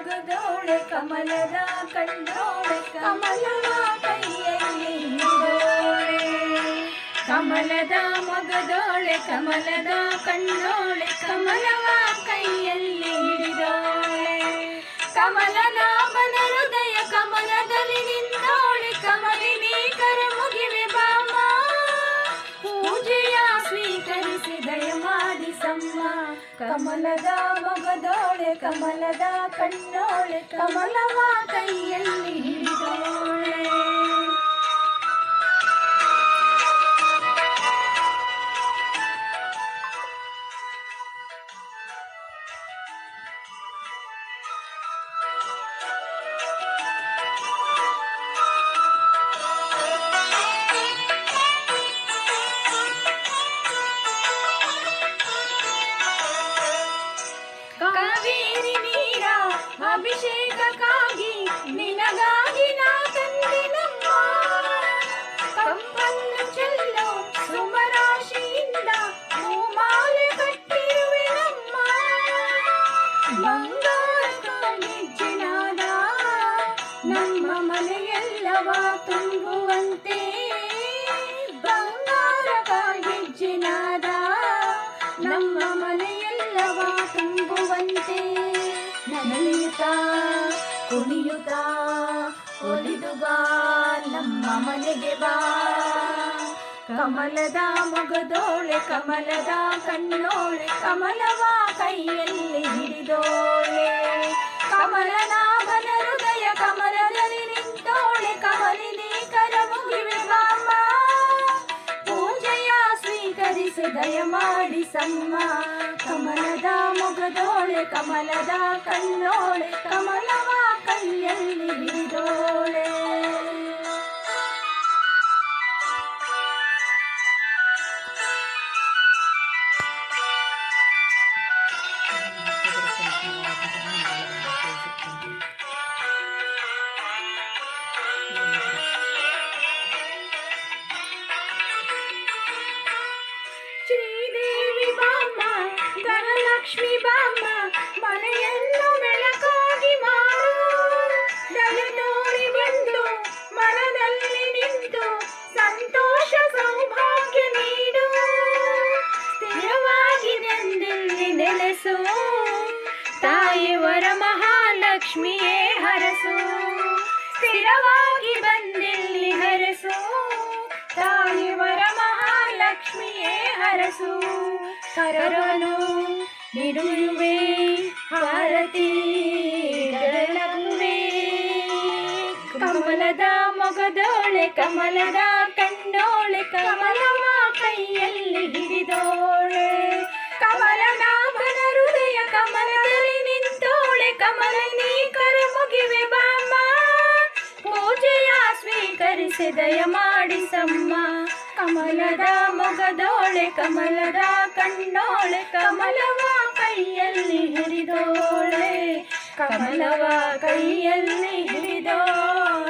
ಮಗದೋಳೆ ಕಮಲದ ಕಂಡೋಳೆ ಕಮಲವ ಕೈಯಲ್ಲಿ ಕಮಲದ ಮಗದೋಳೆ, ಕಮಲದ ಕಣ್ಣೋಳೆ, ಕಮಲವ ಕೈಯಲ್ಲಿ ಹಿಡಿದೋಳೆ. ಕಮಲನಾಭನ ಬನರುದಯ ಕಮಲದಲ್ಲಿ ನಿಂದೋಳೆ ಕಮಲಿನಿ ಕರೆ ಮುಗಿವೆ ಬಾಮ. ಪೂಜೆಯ ಕಮಲದ ಮೊಗದೋಳೆ ಕಮಲದ ಕಣ್ಣೋಳೆ ಕಮಲವ ಕೈಯಲ್ಲಿ ಹಿಡಿದೋಳೆ. ಮನೆಯೆಲ್ಲವ ತುಂಬುವಂತೆ ಬಂಗಾರ ಗೆಜ್ಜೆನಾದ ನಮ್ಮ ಮನೆಯೆಲ್ಲವ ತುಂಬುವಂತೆ ನಲಿಯುತ್ತಾ ಕುಣಿಯುತ್ತಾ, ಒಲಿದು ಬಾ, ನಮ್ಮ ಮನೆಗೆ ಬಾ. ಕಮಲದ ಮೊಗದೋಳೆ, ಕಮಲದ ಕಣ್ಣೋಳೆ, ಕಮಲವ ಕೈಯಲ್ಲಿ ಹಿಡಿದೋಳೆ. ಕಮಲನಾಭನ ಸ್ವೀಕರಿಸಿ ದಯಮಾಡಿ ಸಮ್ಮ. ಕಮಲದ ಮೊಗದೋಳೆ ಕಮಲದ ಕಣ್ಣೋಳೆ ಕಮಲವ ಧನಲಕ್ಷ್ಮಿ ಬಾಮ್ಮ ಮನೆಯನ್ನು ಬೆಳಕಾಗಿ ಮಾಡು. ದಯತೋರಿ ಬಂದು ಮನದಲ್ಲಿ ನಿಂತು ಸಂತೋಷ ಸೌಭಾಗ್ಯ ನೀಡು. ಸ್ಥಿರವಾಗಿ ನೆಂದಲ್ಲಿ ನೆಲೆಸು. ತಾಯಿವರ ಮಹಾಲಕ್ಷ್ಮಿಯೇ ಹರಸು. ಸ್ಥಿರವಾಗಿ ಬಂದಿಲ್ಲಿ ಹರಸು. ತಾಯಿವರ ಮಹಾಲಕ್ಷ್ಮಿಯೇ ಹರಸು. ಕರವನು ನಿಡುವೆ ಹಾರತಿ ಗರಳಗುವೆ ಕಮಲದ ಮೊಗದೋಳೆ, ಕಮಲದ ಕಣ್ಣೋಳೆ ಕಮಲವ ಕೈಯಲ್ಲಿ ಹಿಡಿದೋಳೆ. ಕಮಲನಾಭನ ಹೃದಯ, ಕಮಲದಲ್ಲಿ ನಿಂತೋಳೆ. ಕಮಲನಿ ಕರ ಮುಗಿವೆ ಬಾಮ ಪೂಜೆಯ ಸ್ವೀಕರಿಸಿ ದಯಮಾಡಿ ಸಮ್ಮ. ಕಮಲದ ಮೊಗದೋಳೆ ಕಮಲದ ಕಣ್ಣೋಳೆ ಕಮಲವ ಕೈಯಲ್ಲಿ ಹಿಡಿದೋಳೆ ಕಮಲವ ಕೈಯಲ್ಲಿ ಹಿಡಿದೋಳೆ